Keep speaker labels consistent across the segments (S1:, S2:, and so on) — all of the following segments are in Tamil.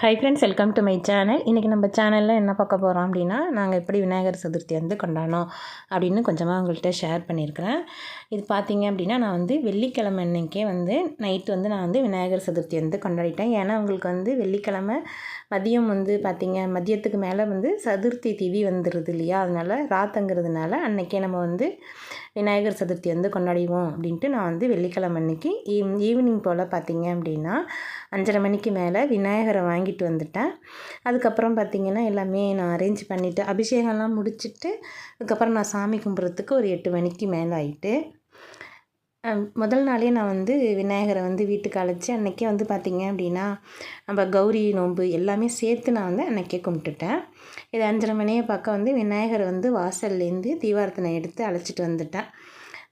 S1: Hi friends welcome to my channel இன்றைக்கி நம்ம சேனலில் என்ன பார்க்க போகிறோம் அப்படின்னா நாங்கள் எப்படி விநாயகர் சதுர்த்தி வந்து கொண்டாடணும் அப்படின்னு கொஞ்சமாக உங்கள்கிட்ட ஷேர் பண்ணியிருக்கிறேன். இது பார்த்தீங்க அப்படின்னா நான் வந்து வெள்ளிக்கிழமை அன்னைக்கே வந்து நைட்டு வந்து நான் வந்து விநாயகர் சதுர்த்தி வந்து கொண்டாடிட்டேன். ஏன்னா உங்களுக்கு வந்து வெள்ளிக்கிழமை மதியம் வந்து பார்த்திங்க மதியத்துக்கு மேலே வந்து சதுர்த்தி திதி வந்துடுது இல்லையா? அதனால் ராத்தங்கிறதுனால அன்றைக்கே நம்ம வந்து விநாயகர் சதுர்த்தி வந்து கொண்டாடிவோம் அப்படின்ட்டு நான் வந்து வெள்ளிக்கிழமை அன்னைக்கு ஈவ் ஈவினிங் போல் பார்த்திங்க அப்படின்னா அஞ்சரை மணிக்கு மேலே விநாயகரை வாங்கிட்டு வந்துட்டேன். அதுக்கப்புறம் பார்த்திங்கன்னா எல்லாமே நான் அரேஞ்ச் பண்ணிவிட்டு அபிஷேகம்லாம் முடிச்சுட்டு அதுக்கப்புறம் நான் சாமி கும்பிட்றதுக்கு ஒரு எட்டு மணிக்கு மேலே ஆகிட்டு முதல் நாளே நான் வந்து விநாயகரை வந்து வீட்டுக்கு அழைச்சி அன்றைக்கே வந்து பார்த்திங்க அப்படின்னா நம்ம கௌரி நோன்பு எல்லாமே சேர்த்து நான் வந்து அன்றைக்கே கும்பிட்டுட்டேன். இது அஞ்சரை மணியை பார்க்க வந்து விநாயகரை வந்து வாசல்லேருந்து தீவாரத்தனை எடுத்து அழைச்சிட்டு வந்துட்டேன்.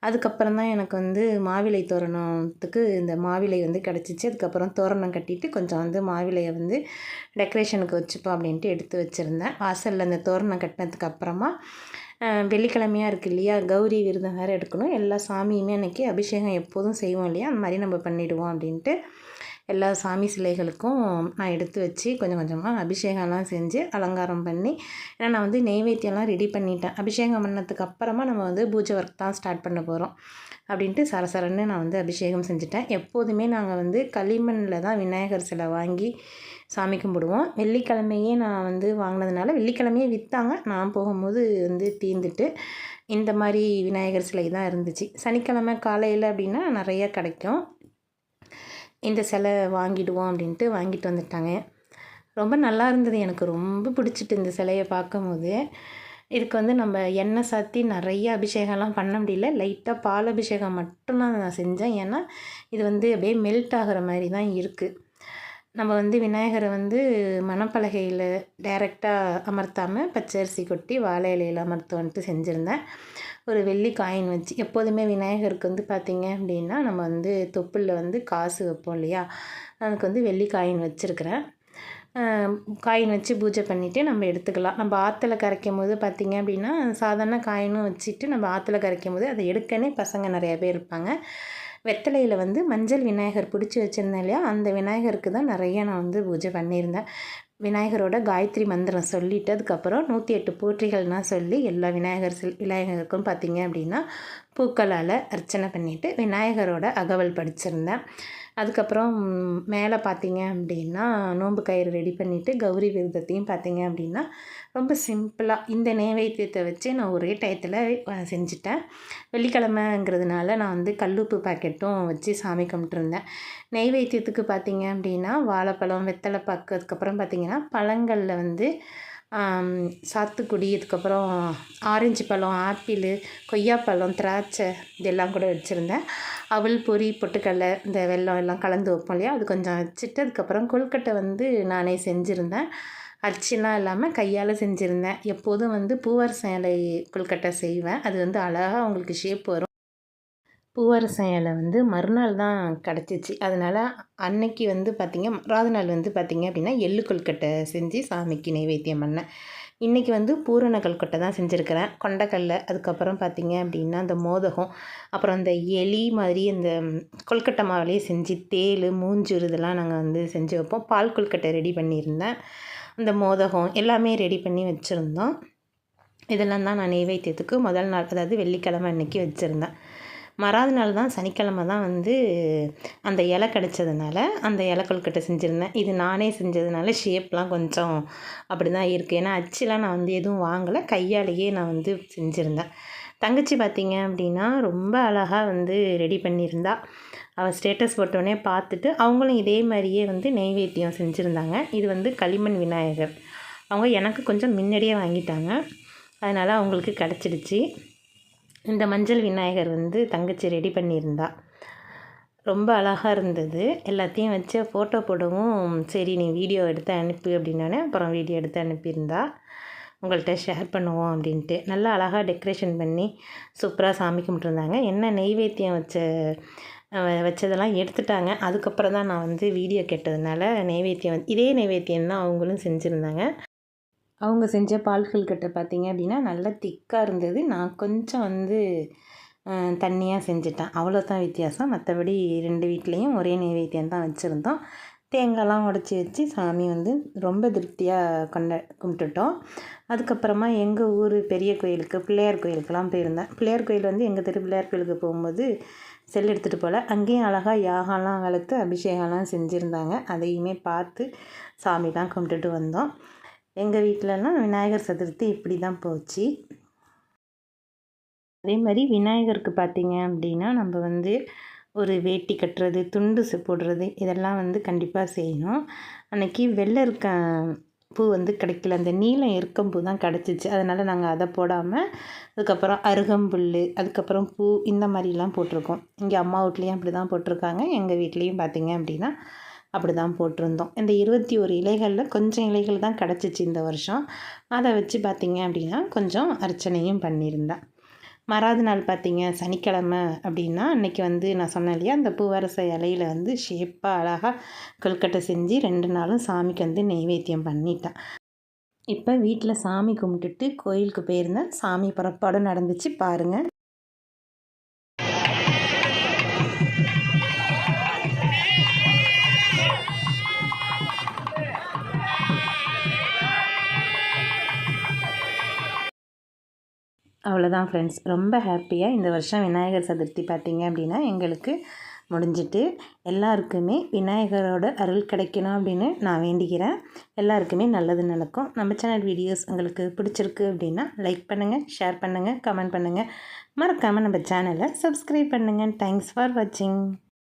S1: அதுக்கப்புறம் தான் எனக்கு வந்து மாவிலை தோரணத்துக்கு இந்த மாவிலை வந்து கிடச்சிச்சு. அதுக்கப்புறம் தோரணம் கட்டிட்டு கொஞ்சம் வந்து மாவிலையை வந்து டெக்கரேஷனுக்கு வச்சுப்போம் அப்படின்ட்டு எடுத்து வச்சுருந்தேன். வாசலில் அந்த தோரணம் கட்டினதுக்கு அப்புறமா வெள்ளிக்கிழமையாக இருக்குது இல்லையா? கௌரி விரதம் வேறு எடுக்கணும். எல்லா சாமியுமே அன்றைக்கி அபிஷேகம் எப்போதும் செய்வோம் இல்லையா? அந்த மாதிரி நம்ம பண்ணிவிடுவோம் அப்படின்ட்டு எல்லா சாமி சிலைகளுக்கும் நான் எடுத்து வச்சு கொஞ்சம் கொஞ்சமாக அபிஷேகம்லாம் செஞ்சு அலங்காரம் பண்ணி ஏன்னா நான் வந்து நெய்வேத்தியம்லாம் ரெடி பண்ணிட்டேன். அபிஷேகம் பண்ணதுக்கு அப்புறமா நம்ம வந்து பூஜை ஒர்க் தான் ஸ்டார்ட் பண்ண போகிறோம் அப்படின்ட்டு சரசரன்னு நான் வந்து அபிஷேகம் செஞ்சுட்டேன். எப்போதுமே நாங்கள் வந்து களிமண்ணில் தான் விநாயகர் சிலை வாங்கி சாமி கும்பிடுவோம். வெள்ளிக்கிழமையே நான் வந்து வாங்கினதுனால வெள்ளிக்கிழமையே விற்றாங்க நான் போகும்போது வந்து தீர்ந்துட்டு இந்த மாதிரி விநாயகர் சிலை தான் இருந்துச்சு. சனிக்கிழமை காலையில் அப்படின்னா நிறைய கிடைக்கும். இந்த சிலை வாங்கிடுவோம் அப்படின்ட்டு வாங்கிட்டு வந்துட்டாங்க. ரொம்ப நல்லா இருந்தது. எனக்கு ரொம்ப பிடிச்சிட்டு இந்த சிலையை பார்க்கும்போது. இதுக்கு வந்து நம்ம எண்ணெய் சாத்தி நிறைய அபிஷேகம்லாம் பண்ண முடியல. லைட்டாக பால் அபிஷேகம் மட்டும்தான் நான் செஞ்சேன். ஏன்னா இது வந்து அப்படியே மெல்ட் ஆகிற மாதிரி தான் இருக்குது நம்ம வந்து விநாயகரை வந்து மணப்பலகையில் டைரெக்டாக அமர்த்தாமல் பச்சரிசி கொட்டி வாழை இலையில் அமர்த்துவன்ட்டு செஞ்சுருந்தேன். ஒரு வெள்ளி காயின் வச்சு. எப்போதுமே விநாயகருக்கு வந்து பார்த்திங்க அப்படின்னா நம்ம வந்து தொப்புளில் வந்து காசு வைப்போம் இல்லையா? அதுக்கு வந்து வெள்ளி காயின் வச்சுருக்கிறேன். காயின் வச்சு பூஜை பண்ணிவிட்டு நம்ம எடுத்துக்கலாம். நம்ம ஆற்றுல கரைக்கும் போது பார்த்திங்க அப்படின்னா சாதாரண காயினும் வச்சுட்டு நம்ம ஆற்றுல கரைக்கும் போது அதை எடுக்கனே பசங்க நிறையா பேர் இருப்பாங்க. வெத்தலையில் வந்து மஞ்சள் விநாயகர் பிடிச்சி வச்சுருந்தேன் இல்லையா? அந்த விநாயகருக்கு தான் நிறைய நான் வந்து பூஜை பண்ணியிருந்தேன். விநாயகரோட காயத்ரி மந்திரம் சொல்லிவிட்டு அதுக்கப்புறம் நூற்றி எட்டு போற்றிகள்னால் சொல்லி எல்லா விநாயகர் சில் விநாயகருக்கும் பார்த்திங்க அப்படின்னா பூக்களால் அர்ச்சனை பண்ணிவிட்டு விநாயகரோட அகவல் படிச்சிருந்தேன். அதுக்கப்புறம் மேலே பார்த்தீங்க அப்படின்னா நோன்பு கயிறு ரெடி பண்ணிவிட்டு கௌரி விரதத்தையும் பார்த்தீங்க அப்படின்னா ரொம்ப சிம்பிளாக இந்த நைவேத்தியத்தை வச்சு நான் ஒரே டயத்தில் செஞ்சுட்டேன். வெள்ளிக்கிழமைங்கிறதுனால நான் வந்து கல்லுப்பு பாக்கெட்டும் வச்சு சாமி கும்பிட்டுருந்தேன். நெய்வேத்தியத்துக்கு பார்த்தீங்க அப்படின்னா வாழைப்பழம் வெத்தலை பாக்கு அதுக்கப்புறம் பார்த்திங்கன்னா பழங்களில் வந்து சாத்துக்குடி இதுக்கப்புறம் ஆரஞ்சு பழம் ஆப்பிள் கொய்யாப்பழம் திராட்சை இதெல்லாம் கூட வச்சுருந்தேன். அவல் பொரி பொட்டுக்கடலை இந்த வெல்லம் எல்லாம் கலந்து வைப்போம் இல்லையா? அது கொஞ்சம் வச்சுட்டு அதுக்கப்புறம் கொழுக்கட்டை வந்து நானே செஞ்சுருந்தேன். அச்சுலாம் இல்லாமல் கையால் செஞ்சுருந்தேன். எப்போதும் வந்து பூவர் சேலை கொழுக்கட்டை செய்வேன். அது வந்து அழகாக அவங்களுக்கு ஷேப் வரும். பூவரசம் இலை வந்து மறுநாள் தான் கிடச்சிச்சு. அதனால் அன்னைக்கு வந்து பார்த்திங்க மறாத நாள் வந்து பார்த்திங்க அப்படின்னா எள்ளு கொல்கட்டை செஞ்சு சாமிக்கு நைவேத்தியம் பண்ணேன். இன்றைக்கி வந்து பூரண கல்கட்டை தான் செஞ்சுருக்கிறேன். கொண்டக்கடலை அதுக்கப்புறம் பார்த்திங்க அப்படின்னா அந்த மோதகம் அப்புறம் அந்த எலி மாதிரி அந்த கொல்கட்டை மாவிலேயே செஞ்சு தேல் மூஞ்சூர் இதெல்லாம் நாங்கள் வந்து செஞ்சு வைப்போம். பால் கொல்கட்டை ரெடி பண்ணியிருந்தேன். அந்த மோதகம் எல்லாமே ரெடி பண்ணி வச்சுருந்தோம். இதெல்லாம் தான் நான் நைவேத்தியத்துக்கு முதல் நாள் அதாவது வெள்ளிக்கிழமை அன்றைக்கி வச்சுருந்தேன். மறாத நாள் தான் சனிக்கிழமை தான் வந்து அந்த இலை கிடச்சதுனால அந்த இலை கொழுக்கட்டை செஞ்சுருந்தேன். இது நானே செஞ்சதுனால ஷேப்லாம் கொஞ்சம் அப்படி தான் இருக்குது ஏன்னா அச்சுலாம் நான் வந்து எதுவும் வாங்கலை. கையாலேயே நான் வந்து செஞ்சுருந்தேன். தங்கச்சி பார்த்திங்க அப்படின்னா ரொம்ப அழகாக வந்து ரெடி பண்ணியிருந்தா. அவள் ஸ்டேட்டஸ் போட்டோடனே பார்த்துட்டு அவங்களும் இதே மாதிரியே வந்து நெய்வேத்தியம் செஞ்சுருந்தாங்க. இது வந்து களிமண் விநாயகர். அவங்க எனக்கு கொஞ்சம் முன்னாடியே வாங்கிட்டாங்க. அதனால் அவங்களுக்கு கிடச்சிடுச்சு. இந்த மஞ்சள் விநாயகர் வந்து தங்கச்சி ரெடி பண்ணியிருந்தா. ரொம்ப அழகாக இருந்தது. எல்லாத்தையும் வச்சு ஃபோட்டோ போடவும் சரி நீ வீடியோ எடுத்து அனுப்பு அப்படின்னானே அப்புறம் வீடியோ எடுத்து அனுப்பியிருந்தா. உங்கள்கிட்ட ஷேர் பண்ணுவோம் அப்படின்ட்டு. நல்லா அழகாக டெக்கரேஷன் பண்ணி சூப்பராக சாமி கும்பிட்டுருந்தாங்க. என்ன நெய்வேத்தியம் வச்ச வச்சதெல்லாம் எடுத்துட்டாங்க. அதுக்கப்புறம் தான் நான் வந்து வீடியோ கேட்டதுனால நெய்வேத்தியம் இதே நெய்வேத்தியம் தான் அவங்களும் செஞ்சுருந்தாங்க. அவங்க செஞ்ச பால்கள் கட்டை பார்த்தீங்க அப்படின்னா நல்லா திக்காக இருந்தது. நான் கொஞ்சம் வந்து தண்ணியாக செஞ்சுட்டேன். அவ்வளோ தான் வித்தியாசம். மற்றபடி ரெண்டு வீட்லேயும் ஒரே நைவேத்தியம் தான் வச்சுருந்தோம். தேங்காய்லாம் உடச்சி வச்சு சாமி வந்து ரொம்ப திருப்தியாக கொண்ட கும்பிட்டுட்டோம். அதுக்கப்புறமா எங்கள் ஊர் பெரிய கோயிலுக்கு பிள்ளையார் கோயிலுக்கெல்லாம் போயிருந்தேன். பிள்ளையார் கோயில் வந்து எங்கள் தெரு பிள்ளையார் கோயிலுக்கு போகும்போது செல் எடுத்துகிட்டு போகல அங்கேயும் அழகாக யாகம்லாம் வளர்த்து அபிஷேகம்லாம் செஞ்சுருந்தாங்க. அதையுமே பார்த்து சாமிலாம் கும்பிட்டுட்டு வந்தோம். எங்கள் வீட்டிலலாம் விநாயகர் சதுர்த்தி இப்படி தான் போச்சு. அதே மாதிரி விநாயகருக்கு பார்த்திங்க அப்படின்னா நம்ம வந்து ஒரு வேட்டி கட்டுறது துண்டு போடுறது இதெல்லாம் வந்து கண்டிப்பாக செய்யணும். அன்றைக்கி வெள்ளை இருக்க பூ வந்து கிடைக்கல. அந்த நீலம் எருக்கம்பூ தான் கிடச்சிச்சு. அதனால் நாங்கள் அதை போடாமல் அதுக்கப்புறம் அருகம்புல் அதுக்கப்புறம் பூ இந்த மாதிரிலாம் போட்டிருக்கோம். இங்கே அம்மா வீட்லேயும் அப்படி தான் போட்டிருக்காங்க. எங்கள் வீட்லேயும் பார்த்திங்க அப்படின்னா அப்படி தான் போட்டிருந்தோம். இந்த இருபத்தி ஒரு இலைகளில் கொஞ்சம் இலைகள் தான் கிடச்சிச்சு இந்த வருஷம். அதை வச்சு பார்த்திங்க அப்படின்னா கொஞ்சம் அர்ச்சனையும் பண்ணியிருந்தேன். மறாவது நாள் பார்த்தீங்க சனிக்கிழமை அப்படின்னா அன்றைக்கி வந்து நான் சொன்னேன் இல்லையா அந்த பூவரச இலையில் வந்து ஷேப்பாக அழகாக கொல்கட்டை செஞ்சு ரெண்டு நாளும் சாமிக்கு வந்து நெய்வேத்தியம் பண்ணிட்டேன். இப்போ வீட்டில் சாமி கும்பிட்டுட்டு கோயிலுக்கு போயிருந்தேன். சாமி புறப்பாடும் நடந்துச்சு பாருங்கள் அவ்வளோதான் ஃப்ரெண்ட்ஸ் ரொம்ப ஹாப்பியாக இந்த வருஷம் விநாயகர் சதுர்த்தி பார்த்திங்க அப்படின்னா எங்களுக்கு முடிஞ்சிட்டு எல்லாருக்குமே விநாயகரோட அருள் கிடைக்கணும் அப்படின்னு நான் வேண்டிக்கிறேன் எல்லாருக்குமே நல்லது நடக்கும். நம்ம சேனல் வீடியோஸ் உங்களுக்கு பிடிச்சிருக்கு அப்படின்னா லைக் பண்ணுங்கள் ஷேர் பண்ணுங்கள் கமெண்ட் பண்ணுங்கள் மறக்காமல் நம்ம சேனலை சப்ஸ்கிரைப் பண்ணுங்கள் தேங்க்ஸ் ஃபார் வாட்சிங்